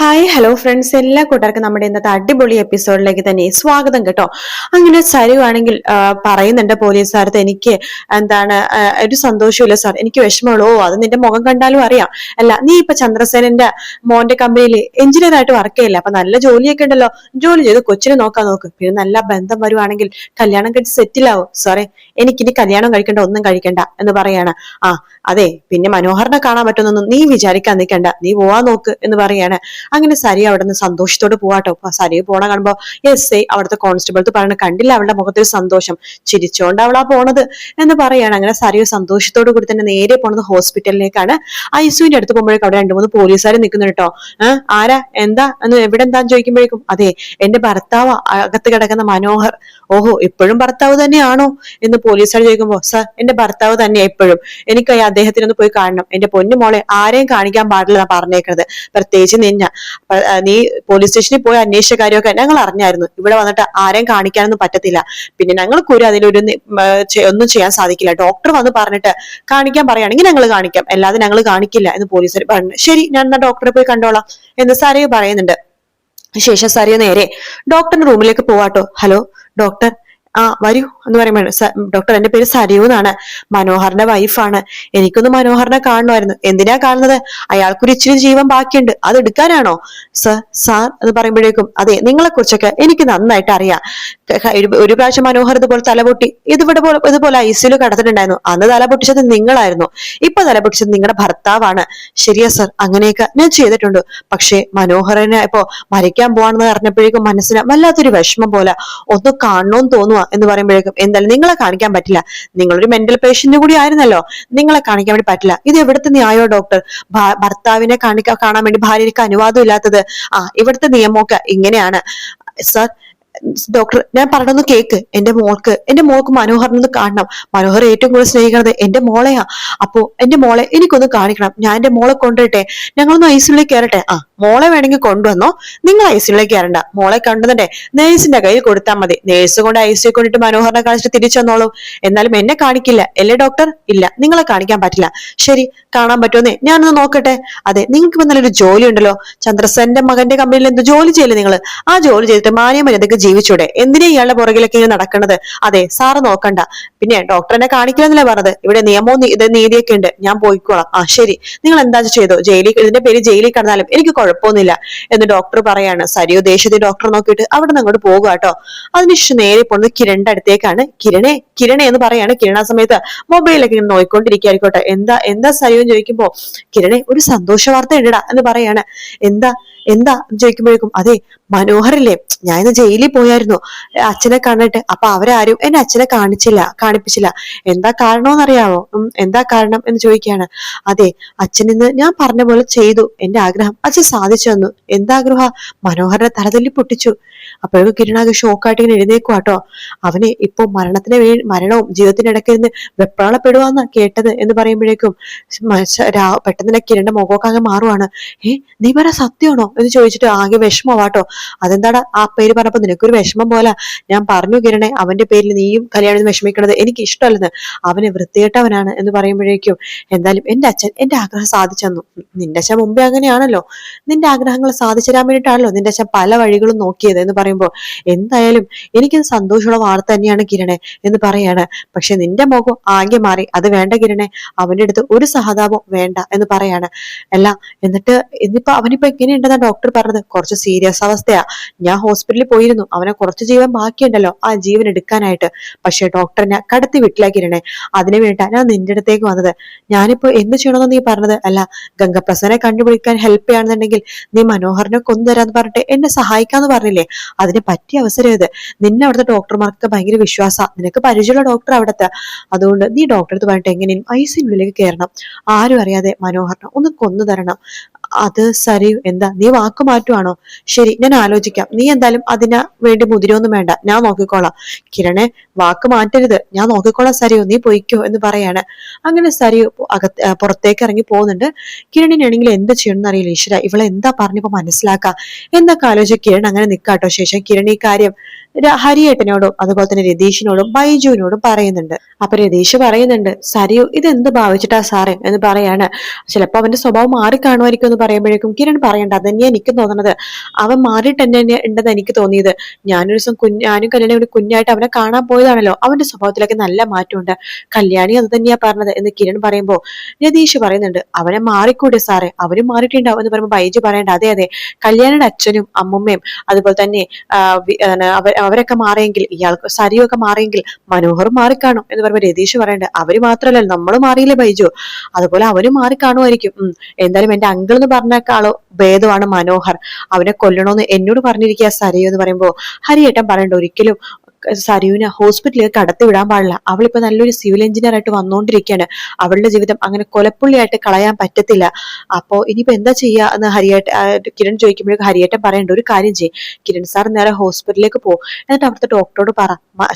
Hi hello friends എല്ലാ കൂട്ടർക്കും നമ്മുടെ ഇന്നത്തെ അടിപൊളി എപ്പിസോഡിലേക്ക് തന്നെ സ്വാഗതം കേട്ടോ. അങ്ങനെ സരുവാണെങ്കിൽ പറയുന്നുണ്ട് പോലീസുകാരത്ത് എനിക്ക് എന്താണ് ഒരു സന്തോഷമില്ല സാർ എനിക്ക് വിഷമമുള്ളൂ. അത് നിന്റെ മുഖം കണ്ടാലും അറിയാം. അല്ല നീ ഇപ്പൊ ചന്ദ്രസേനന്റെ മോന്റെ കമ്പനിയിൽ എഞ്ചിനീയർ ആയിട്ട് വർക്ക് ചെയ്യില്ല? അപ്പൊ നല്ല ജോലിയൊക്കെ ഉണ്ടല്ലോ. ജോലി ചെയ്ത് കൊച്ചിനെ നോക്കാൻ നോക്ക്. പിന്നെ നല്ല ബന്ധം വരുവാണെങ്കിൽ കല്യാണം കഴിച്ച് സെറ്റിലാവും സാറേ എനിക്കിനി കല്യാണം കഴിക്കണ്ട ഒന്നും കഴിക്കണ്ട എന്ന് പറയാണ്. ആ അതെ പിന്നെ മനോഹറിനെ കാണാൻ പറ്റുന്നൊന്നും നീ വിചാരിക്കാൻ നിൽക്കണ്ട നീ പോവാൻ നോക്ക് എന്ന് പറയാണ്. അങ്ങനെ സരി അവിടെ നിന്ന് സന്തോഷത്തോടെ പോവാട്ടോ. അപ്പൊ സരി പോണ കാണുമ്പോ എസ് ഐ അവിടുത്തെ കോൺസ്റ്റബിൾ പറയണ കണ്ടില്ല അവളുടെ മുഖത്തൊരു സന്തോഷം. ചിരിച്ചോണ്ട് അവളാ പോണത് എന്ന് പറയാണ്. അങ്ങനെ സരിയോ സന്തോഷത്തോടു കൂടി തന്നെ നേരെ പോണത് ഹോസ്പിറ്റലിലേക്കാണ്. ഐസുവിന്റെ അടുത്ത് പോകുമ്പോഴേക്കും അവിടെ രണ്ടു മൂന്ന് പോലീസുകാർ നിൽക്കുന്നു കേട്ടോ. ആരാ? എന്താ? എന്ന് എവിടെ എന്താന്ന് ചോദിക്കുമ്പോഴേക്കും അതെ എന്റെ ഭർത്താവ് അകത്ത് കിടക്കുന്ന മനോഹർ. ഓഹോ ഇപ്പോഴും ഭർത്താവ് തന്നെയാണോ? എന്ന് പോലീസുകാർ ചോദിക്കുമ്പോ സർ എന്റെ ഭർത്താവ് തന്നെയാ എപ്പോഴും. എനിക്കായി അദ്ദേഹത്തിനൊന്ന് പോയി കാണണം. എന്റെ പൊന്നു മോളെ ആരെയും കാണിക്കാൻ പാടില്ല പറഞ്ഞേക്കുന്നത് പ്രത്യേകിച്ച് നിന്ന. നീ പോലീസ് സ്റ്റേഷനിൽ പോയി അന്വേഷിച്ച കാര്യമൊക്കെ ഞങ്ങൾ അറിഞ്ഞായിരുന്നു. ഇവിടെ വന്നിട്ട് ആരെയും കാണിക്കാനൊന്നും പറ്റത്തില്ല. പിന്നെ ഞങ്ങൾക്കൊരു അതിലൊരു ഒന്നും ചെയ്യാൻ സാധിക്കില്ല. ഡോക്ടർ വന്ന് പറഞ്ഞിട്ട് കാണിക്കാൻ പറയുകയാണെങ്കിൽ ഞങ്ങൾ കാണിക്കാം. അല്ലാതെ ഞങ്ങൾ കാണിക്കില്ല എന്ന് പോലീസ് പറഞ്ഞു ശരി ഞാൻ എന്നാ ഡോക്ടറെ പോയി കണ്ടോളാം എന്ന് സാറേ പറയുന്നുണ്ട്. ശേഷം സാരിയ നേരെ ഡോക്ടറിന്റെ റൂമിലേക്ക് പോവാട്ടോ. ഹലോ ഡോക്ടർ ആ വരൂ എന്ന് പറയുമ്പോൾ ഡോക്ടർ എന്റെ പേര് സരിയു എന്നാണ്. മനോഹറിന്റെ വൈഫാണ് എനിക്കൊന്ന് മനോഹറിനെ കാണണമായിരുന്നു. എന്തിനാ കാണുന്നത്? അയാൾക്കൊരു ഇച്ചിരി ജീവൻ ബാക്കിയുണ്ട്. അത് എടുക്കാനാണോ? സർ സാർ എന്ന് പറയുമ്പോഴേക്കും അതെ നിങ്ങളെ കുറിച്ചൊക്കെ എനിക്ക് നന്നായിട്ട് അറിയാം. ഒരു- പ്രാവശ്യം മനോഹർ ഇതുപോലെ തലപൊട്ടി ഇതിവിടെ പോലെ ഇതുപോലെ ഐസിയിൽ കടത്തിട്ടുണ്ടായിരുന്നു. അന്ന് തല പൊട്ടിച്ചത് നിങ്ങളായിരുന്നു. ഇപ്പൊ തല പൊട്ടിച്ചത് നിങ്ങളുടെ ഭർത്താവാണ്. ശരിയാ സർ. അങ്ങനെയൊക്കെ ഞാൻ ചെയ്തിട്ടുണ്ട്. പക്ഷേ മനോഹറിനെ ഇപ്പോ മരിക്കാൻ പോവാണെന്ന് അറിഞ്ഞപ്പോഴേക്കും മനസ്സിന് വല്ലാത്തൊരു വിഷമം പോലെ ഒന്ന് കാണണമെന്ന് തോന്നുക എന്ന് പറയുമ്പോഴേക്കും എന്തായാലും നിങ്ങളെ കാണിക്കാൻ പറ്റില്ല. നിങ്ങളൊരു മെന്റൽ പേഷ്യന്റ് കൂടി ആയിരുന്നല്ലോ. നിങ്ങളെ കാണിക്കാൻ വേണ്ടി പറ്റില്ല. ഇത് എവിടുത്തെ ന്യായോ ഡോക്ടർ ഭർത്താവിനെ കാണിക്കാൻ കാണാൻ വേണ്ടി ഭാര്യയ്ക്ക് അനുവാദം ഇല്ലാത്തത് ആ ഇവിടുത്തെ നിയമമൊക്കെ ഇങ്ങനെയാണ്. സർ ഡോക്ടർ ഞാൻ പറഞ്ഞൊന്ന് കേക്ക്. എന്റെ മോൾക്ക് എന്റെ മോൾക്ക് മനോഹറിനൊന്ന് കാണണം. മനോഹർ ഏറ്റവും കൂടുതൽ സ്നേഹിക്കുന്നത് എന്റെ മോളെയാ. അപ്പോ എന്റെ മോളെ എനിക്കൊന്ന് കാണിക്കണം. ഞാൻ എന്റെ മോളെ കൊണ്ടുവരട്ടെ? ഞങ്ങളൊന്ന് ഐസിലേക്ക് കയറട്ടെ? ആ മോളെ വേണമെങ്കിൽ കൊണ്ടുവന്നോ? നിങ്ങൾ ഐസിലേക്ക് കയറണ്ട. മോളെ കണ്ടുതന്നെ നേഴ്സിന്റെ കയ്യിൽ കൊടുത്താൽ മതി. നേഴ്സ് കൊണ്ട് ഐസിയെ കൊണ്ടിട്ട് മനോഹറിനെ കാണിച്ചിട്ട് തിരിച്ചു വന്നോളൂ. എന്നാലും എന്നെ കാണിക്കില്ല. അല്ലേ ഡോക്ടർ ഇല്ല. നിങ്ങളെ കാണിക്കാൻ പറ്റില്ല. ശരി കാണാൻ പറ്റുമെന്നേ. ഞാനൊന്ന് നോക്കട്ടെ. അതെ നിങ്ങൾക്ക് ഇപ്പൊ നല്ലൊരു ജോലി ഉണ്ടല്ലോ. ചന്ദ്രസേന്റെ മകന്റെ കമ്പനിയിൽ എന്ത് ജോലി ചെയ്യില്ല നിങ്ങൾ ആ ജോലി ചെയ്തിട്ട് മാനിയ മര്യാദയ്ക്ക് ജീവിച്ചൂടെ? എന്തിനാ ഇയാളുടെ പുറകിലൊക്കെ ഇങ്ങനെ നടക്കണത് അതെ സാറ് നോക്കണ്ട. പിന്നെ ഡോക്ടറിനെ കാണിക്കില്ലെന്നല്ലേ പറഞ്ഞത്. ഇവിടെ നിയമവും ഇത് നീതിയൊക്കെ ഉണ്ട്. ഞാൻ പോയിക്കോളാം. ആ ശരി. നിങ്ങൾ എന്താ ചെയ്തോ? ജയിലിൽ ഇതിന്റെ പേര് ജയിലിൽ കിടന്നാലും എനിക്ക് കുഴപ്പമൊന്നുമില്ല എന്ന് ഡോക്ടർ പറയാണ്. സരിയോ ദേശത്തെ ഡോക്ടർ നോക്കിയിട്ട് അവിടെ നിന്ന് അങ്ങോട്ട് പോകുക കേട്ടോ. അതിനുശേഷം നേരെ പോകുന്നത് കിരണിന്റെ അടുത്തേക്കാണ്. കിരണേ കിരണേ എന്ന് പറയാണ്. കിരണ സമയത്ത് മൊബൈലൊക്കെ ഇങ്ങനെ നോയിക്കൊണ്ടിരിക്കുകയായിക്കോട്ടെ എന്താ എന്താ സരിയോ ചോദിക്കുമ്പോ കിരണേ ഒരു സന്തോഷ വാർത്ത ഇടടാ എന്ന് പറയാണ്. എന്താ എന്താ? ചോദിക്കുമ്പോഴേക്കും അതെ മനോഹരല്ലേ? ഞാൻ ഇന്ന് ജയിലിൽ പോയായിരുന്നു. അച്ഛനെ കണ്ടിട്ട്. അപ്പൊ അവരാരും എന്നെ അച്ഛനെ കാണിച്ചില്ല കാണിപ്പിച്ചില്ല. എന്താ കാരണമെന്ന് അറിയാവോ എന്താ കാരണം? എന്ന് ചോദിക്കുകയാണ്. അതെ അച്ഛൻ ഇന്ന് ഞാൻ പറഞ്ഞ പോലെ ചെയ്തു. എന്റെ ആഗ്രഹം അച്ഛൻ സാധിച്ചു തന്നു. എന്താഗ്രഹ മനോഹരനെ തലതല്ലി പൊട്ടിച്ചു. അപ്പോഴേക്കും കിരണാകെ ഷോക്കായിട്ട് ഇങ്ങനെ എഴുന്നേക്കും കേട്ടോ അവന് ഇപ്പൊ മരണത്തിന് വേ മരണവും ജീവിതത്തിന്റെ ഇടയ്ക്ക് ഇരുന്ന് വെപ്രാളപ്പെടുവാന്നാ കേട്ടത്. എന്ന് പറയുമ്പോഴേക്കും പെട്ടെന്ന് മുഖമൊക്കെ അങ്ങ് മാറുവാണ്. ഏ നീ പറ സത്യമാണോ? എന്ന് ചോദിച്ചിട്ട് ആകെ വിഷമമാട്ടോ. അതെന്താടാ? ആ പേര് പറഞ്ഞപ്പോ നിനക്കൊരു വിഷമം പോലെ. ഞാൻ പറഞ്ഞു കിരണേ അവന്റെ പേരിൽ നീയും കല്യാണം വിഷമിക്കണത് എനിക്ക് ഇഷ്ടമല്ലെന്ന്. അവന് വൃത്തികെട്ടവനാണ് എന്ന് പറയുമ്പോഴേക്കും എന്തായാലും എന്റെ അച്ഛൻ എന്റെ ആഗ്രഹം സാധിച്ചു നിന്റെ അച്ഛൻ മുമ്പേ അങ്ങനെയാണല്ലോ. നിന്റെ ആഗ്രഹങ്ങൾ സാധിച്ചു തരാൻ വേണ്ടിയിട്ടാണല്ലോ നിന്റെ അച്ഛൻ പല വഴികളും നോക്കിയത് എന്ന് പറയുമ്പോ എന്തായാലും എനിക്കത് സന്തോഷമുള്ള വാർത്ത തന്നെയാണ് കിരണെ എന്ന് പറയാണ്. പക്ഷെ നിന്റെ മുഖം ആകെ മാറി. അത് വേണ്ട കിരണെ. അവന്റെ അടുത്ത് ഒരു സഹതാപം വേണ്ട എന്ന് പറയാണ്. അല്ല എന്നിട്ട് ഇന്നിപ്പോ അവനിപ്പോ എങ്ങനെയുണ്ടെന്നാ ഡോക്ടർ പറഞ്ഞത് കുറച്ച് സീരിയസ് അവസ്ഥയാ. ഞാൻ ഹോസ്പിറ്റലിൽ പോയിരുന്നു. അവനെ കുറച്ച് ജീവൻ ബാക്കിയുണ്ടല്ലോ. ആ ജീവൻ എടുക്കാനായിട്ട്. പക്ഷെ ഡോക്ടറിനെ കടത്തി വീട്ടിലാക്കിയിരണേ അതിനു വേണ്ട ഞാൻ നിന്റെ അടുത്തേക്ക് വന്നത്. ഞാനിപ്പോ എന്ത് ചെയ്യണമെന്ന് നീ പറഞ്ഞത്? അല്ല ഗംഗപ്രസനെ കണ്ടുപിടിക്കാൻ ഹെൽപ്പ് ചെയ്യാണെന്നുണ്ടെങ്കിൽ നീ മനോഹറിനെ കൊന്നുതരാന്ന് പറഞ്ഞിട്ട് എന്നെ സഹായിക്കാന്ന് പറഞ്ഞില്ലേ? അതിന് പറ്റിയ അവസരം ഇത്. നിന്നെ അവിടുത്തെ ഡോക്ടർമാർക്ക് ഭയങ്കര വിശ്വാസ. നിനക്ക് പരിചയമുള്ള ഡോക്ടർ അവിടുത്തെ. അതുകൊണ്ട് നീ ഡോക്ടർ അടുത്ത് പറഞ്ഞിട്ട് എങ്ങനെയും ഐസിനുള്ളിലേക്ക് കയറണം. ആരും അറിയാതെ മനോഹറിനെ ഒന്ന് കൊന്നു തരണം. അത് സരി എന്താ നീ വാക്ക് മാറ്റുവാണോ? ശരി ഞാൻ ആലോചിക്കാം. നീ എന്തായാലും അതിന് വേണ്ടി മുതിരൊന്നും വേണ്ട. ഞാൻ നോക്കിക്കോളാം. കിരണെ വാക്ക് മാറ്റരുത്. ഞാൻ നോക്കിക്കോളാം സരിയോ. നീ പൊയ്ക്കോ എന്ന് പറയാണ്. അങ്ങനെ സരിയോ അകത്ത് പുറത്തേക്ക് ഇറങ്ങി പോകുന്നുണ്ട്. കിരണിനാണെങ്കിൽ എന്ത് ചെയ്യണമെന്ന് അറിയില്ല. ഈശ്വര ഇവളെ എന്താ പറഞ്ഞപ്പോ മനസ്സിലാക്കാം. എന്നൊക്കെ ആലോചിച്ച് കിരൺ അങ്ങനെ നിൽക്കാട്ടോ ശേഷം കിരൺ ഈ കാര്യം ഹരിയേട്ടനോടും അതുപോലെ തന്നെ രതീഷിനോടും ബൈജുവിനോടും പറയുന്നുണ്ട്. അപ്പൊ രതീഷ് പറയുന്നുണ്ട് സരിയോ ഇത് എന്ത് ഭാവിച്ചിട്ടാ സാറേ എന്ന് പറയാണ്. ചിലപ്പോ അവന്റെ സ്വഭാവം മാറി കാണുമായിരിക്കും എന്ന് പറയുമ്പോഴേക്കും കിരൺ പറയണ്ട അതന്നെയാ എനിക്ക് തോന്നുന്നത് അവൻ മാറിയിട്ട് തന്നെ ഉണ്ടെന്ന് എനിക്ക് തോന്നിയത്. ഞാനൊരു ദിവസം കുഞ്ഞ് ഞാനും കല്യാണി ഒരു കുഞ്ഞായിട്ട് അവനെ കാണാൻ പോയതാണല്ലോ. അവന്റെ സ്വഭാവത്തിലൊക്കെ നല്ല മാറ്റമുണ്ട്. കല്യാണി അത് തന്നെയാ പറഞ്ഞത് എന്ന് കിരൺ പറയുമ്പോ രതീഷ് പറയുന്നുണ്ട് അവനെ മാറിക്കൂടെ സാറേ അവനും മാറിയിട്ടുണ്ടാവും എന്ന് പറയുമ്പോൾ ബൈജു പറയണ്ട. അതെ അതെ കല്യാണിയുടെ അച്ഛനും അമ്മുമ്മയും അതുപോലെ തന്നെ അവരൊക്കെ മാറിയെങ്കിൽ ഇയാൾക്ക് സരിയൊക്കെ മാറിയെങ്കിൽ മനോഹർ മാറിക്കാണും എന്ന് പറയുമ്പോൾ രതീഷ് പറയണ്ട. അവർ മാത്രമല്ല നമ്മൾ മാറിയില്ലേ ബൈജു? അതുപോലെ അവനും മാറിക്കാണുമായിരിക്കും. എന്തായാലും എന്റെ അങ്കിൾ എന്ന് പറഞ്ഞേക്കാളോ ഭേദമാണ് മനോഹർ. അവനെ കൊല്ലണോന്ന് എന്നോട് പറഞ്ഞിരിക്കുക സരയോ എന്ന് പറയുമ്പോ ഹരിയേട്ടൻ പറയണ്ട ഒരിക്കലും സരിയുവിനെ ഹോസ്പിറ്റലിലേക്ക് കടത്തിവിടാൻ പാടില്ല. അവളിപ്പോ നല്ലൊരു സിവിൽ എഞ്ചിനീയർ ആയിട്ട് വന്നുകൊണ്ടിരിക്കുകയാണ് അവളുടെ ജീവിതം അങ്ങനെ കൊലപ്പുള്ളിയായിട്ട് കളയാൻ പറ്റത്തില്ല. അപ്പോ ഇനിയിപ്പോ എന്താ ചെയ്യാ എന്ന് ഹരിയേട്ട കിരൺ ചോദിക്കുമ്പോഴേക്കും ഹരിയേട്ടൻ പറയേണ്ട ഒരു കാര്യം ചെയ്യും. കിരൺ സാർ നേരെ ഹോസ്പിറ്റലിലേക്ക് പോകും. എന്നിട്ട് അവിടുത്തെ ഡോക്ടറോട് പറ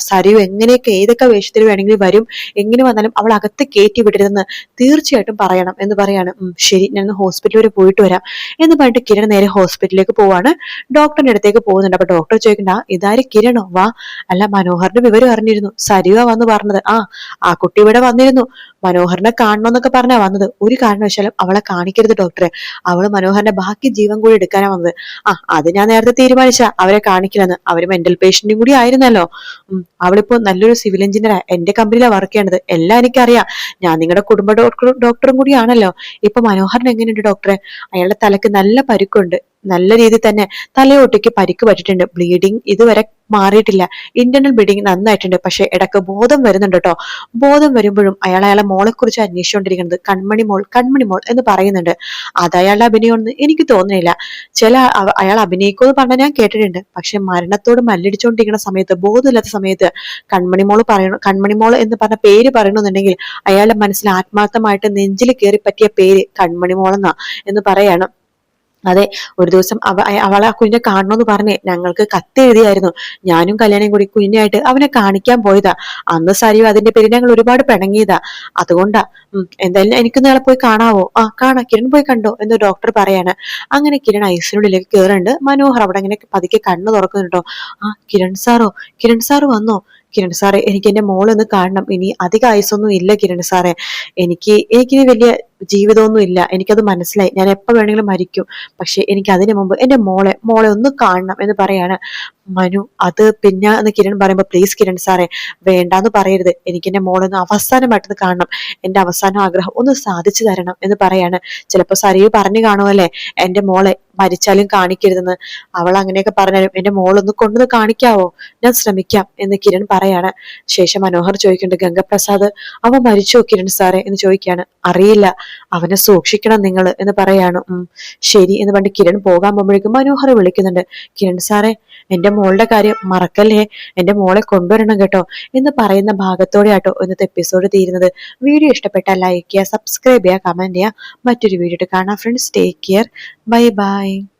സരിയു എങ്ങനെയൊക്കെ ഏതൊക്കെ വേഷത്തിൽ വേണമെങ്കിലും വരും എങ്ങനെ വന്നാലും അവൾ അകത്ത് കയറ്റി വിടരുതെന്ന് തീർച്ചയായിട്ടും പറയണം എന്ന് പറയാണ്. ശരി ഞാൻ ഹോസ്പിറ്റൽ വരെ പോയിട്ട് വരാം എന്ന് പറഞ്ഞിട്ട് കിരൺ നേരെ ഹോസ്പിറ്റലിലേക്ക് പോവാണ്. ഡോക്ടറിന്റെ അടുത്തേക്ക് പോകുന്നുണ്ട്. അപ്പൊ ഡോക്ടർ ചോദിക്കണ്ട "ആ, ഇതാര് കിരണോ? വാ. അല്ല മനോഹറിന്റെ വിവരം അറിഞ്ഞിരുന്നു. സരിവ വന്ന് പറഞ്ഞത് ആ ആ കുട്ടി ഇവിടെ വന്നിരുന്നു. മനോഹറിനെ കാണണമെന്നൊക്കെ പറഞ്ഞാ വന്നത്. ഒരു കാരണവശാലും അവളെ കാണിക്കരുത് ഡോക്ടറെ. അവൾ മനോഹറിന്റെ ബാക്കി ജീവൻ കൂടി എടുക്കാനാ വന്നത്. ആ അത് ഞാൻ നേരത്തെ തീരുമാനിച്ച അവരെ കാണിക്കില്ലെന്ന് അവർ മെന്റൽ പേഷ്യന്റും കൂടി ആയിരുന്നല്ലോ. അവളിപ്പോ നല്ലൊരു സിവിൽ എഞ്ചിനീയറാ എന്റെ കമ്പനിയിലാണ് വർക്ക് ചെയ്യണത്. എല്ലാം എനിക്കറിയാം. ഞാൻ നിങ്ങളുടെ കുടുംബ ഡോക്ടർ ഡോക്ടറും കൂടിയാണല്ലോ. ഇപ്പൊ മനോഹറിന് എങ്ങനെയുണ്ട് ഡോക്ടറെ? അയാളുടെ തലക്ക് നല്ല പരുക്കുണ്ട്. നല്ല രീതിയിൽ തന്നെ തലയോട്ടിക്ക് പരിക്ക് പറ്റിയിട്ടുണ്ട്. ബ്ലീഡിങ് ഇതുവരെ മാറിയിട്ടില്ല. ഇന്റർണൽ ബ്ലീഡിങ് നന്നായിട്ടുണ്ട്. പക്ഷെ ഇടയ്ക്ക് ബോധം വരുന്നുണ്ട് കേട്ടോ. ബോധം വരുമ്പോഴും അയാൾ അയാളെ മോളെ കുറിച്ച് അന്വേഷിച്ചുകൊണ്ടിരിക്കുന്നത് കൺമണി മോൾ കൺമണി മോൾ എന്ന് പറയുന്നുണ്ട്. അത് അയാളുടെ അഭിനയമെന്ന് എനിക്ക് തോന്നുന്നില്ല. ചില അയാൾ അഭിനയിക്കുമെന്ന് പറഞ്ഞാൽ ഞാൻ കേട്ടിട്ടുണ്ട്. പക്ഷെ മരണത്തോട് മല്ലടിച്ചുകൊണ്ടിരിക്കുന്ന സമയത്ത് ബോധമില്ലാത്ത സമയത്ത് കൺമണി മോൾ പറയണം കൺമണി മോൾ എന്ന് പറഞ്ഞ പേര് പറയണമെന്നുണ്ടെങ്കിൽ അയാളുടെ മനസ്സിൽ ആത്മാർത്ഥമായിട്ട് നെഞ്ചിൽ കയറി പറ്റിയ പേര് കൺമണി മോളെന്നാ എന്ന് പറയാണ്. അതെ ഒരു ദിവസം അവ അവളെ ആ കുഞ്ഞിനെ കാണണമെന്ന് പറഞ്ഞേ ഞങ്ങൾക്ക് കത്തെഴുതിയായിരുന്നു ഞാനും കല്യാണം കൂടി കുഞ്ഞായിട്ട് അവനെ കാണിക്കാൻ പോയതാ. അന്ന് സാരിയോ അതിന്റെ പേര് ഞങ്ങൾ ഒരുപാട് പിണങ്ങിയതാ. അതുകൊണ്ടാ എന്തായാലും എനിക്ക് നാളെ പോയി കാണാവോ? ആ കാണാ. കിരൺ പോയി കണ്ടോ എന്ന് ഡോക്ടർ പറയാണ്. അങ്ങനെ കിരൺ ഐസിനുള്ളിലേക്ക് കയറുന്നുണ്ട് മനോഹർ അവിടെ അങ്ങനെ പതുക്കെ കണ്ണ് തുറക്കുന്നുണ്ടോ ആ കിരൺ സാറോ? കിരൺ സാറ് വന്നോ? കിരൺ സാറേ എനിക്ക് എന്റെ മോളൊന്ന് കാണണം. ഇനി അധികം ആയുസൊന്നും ഇല്ല കിരൺ സാറേ. എനിക്ക് എനിക്കിനി വലിയ ജീവിതമൊന്നും ഇല്ല. എനിക്കത് മനസ്സിലായി. ഞാൻ എപ്പോൾ വേണമെങ്കിലും മരിക്കും. പക്ഷെ എനിക്ക് അതിനു മുമ്പ് എന്റെ മോളെ മോളെ ഒന്ന് കാണണം എന്ന് പറയാണ് മനു. അത് പിന്നെ എന്ന് കിരൺ പറയുമ്പോൾ പ്ലീസ് കിരൺ സാറേ വേണ്ടാന്ന് പറയരുത്. എനിക്ക് എന്റെ മോളെ ഒന്ന് അവസാനമായിട്ടൊന്ന് കാണണം. എന്റെ അവസാന ആഗ്രഹം ഒന്ന് സാധിച്ചു തരണം എന്ന് പറയാണ്. ചിലപ്പോൾ സരിയു പറഞ്ഞു കാണുമല്ലേ എന്റെ മോളെ മരിച്ചാലും കാണിക്കരുതെന്ന്. അവൾ അങ്ങനെയൊക്കെ പറഞ്ഞാലും എന്റെ മോളൊന്ന് കൊണ്ടുവന്ന് കാണിക്കാവോ? ഞാൻ ശ്രമിക്കാം എന്ന് കിരൺ പറയാണ്. ശേഷം മനോഹർ ചോദിക്കുന്നുണ്ട് ഗംഗപ്രസാദ് അവ മരിച്ചോ കിരൺ സാറേ? എന്ന് ചോദിക്കുകയാണ്. അറിയില്ല. അവനെ സൂക്ഷിക്കണം നിങ്ങൾ എന്ന് പറയാണ്. ശരി എന്ന് പറഞ്ഞ് കിരൺ പോകാൻ പോകുമ്പോഴേക്കും മനോഹർ വിളിക്കുന്നുണ്ട്. കിരൺ സാറേ എന്റെ മോളുടെ കാര്യം മറക്കല്ലേ? എന്റെ മോളെ കൊണ്ടുവരണം കേട്ടോ എന്ന് പറയുന്ന ഭാഗത്തോടെ ആട്ടോ ഇന്നത്തെ എപ്പിസോഡ് തീരുന്നത്. വീഡിയോ ഇഷ്ടപ്പെട്ടാൽ ലൈക്ക് ചെയ്യുക സബ്സ്ക്രൈബ് ചെയ്യുക കമന്റ് ചെയ്യുക. മറ്റൊരു വീഡിയോ കാണാം. Friends take care bye bye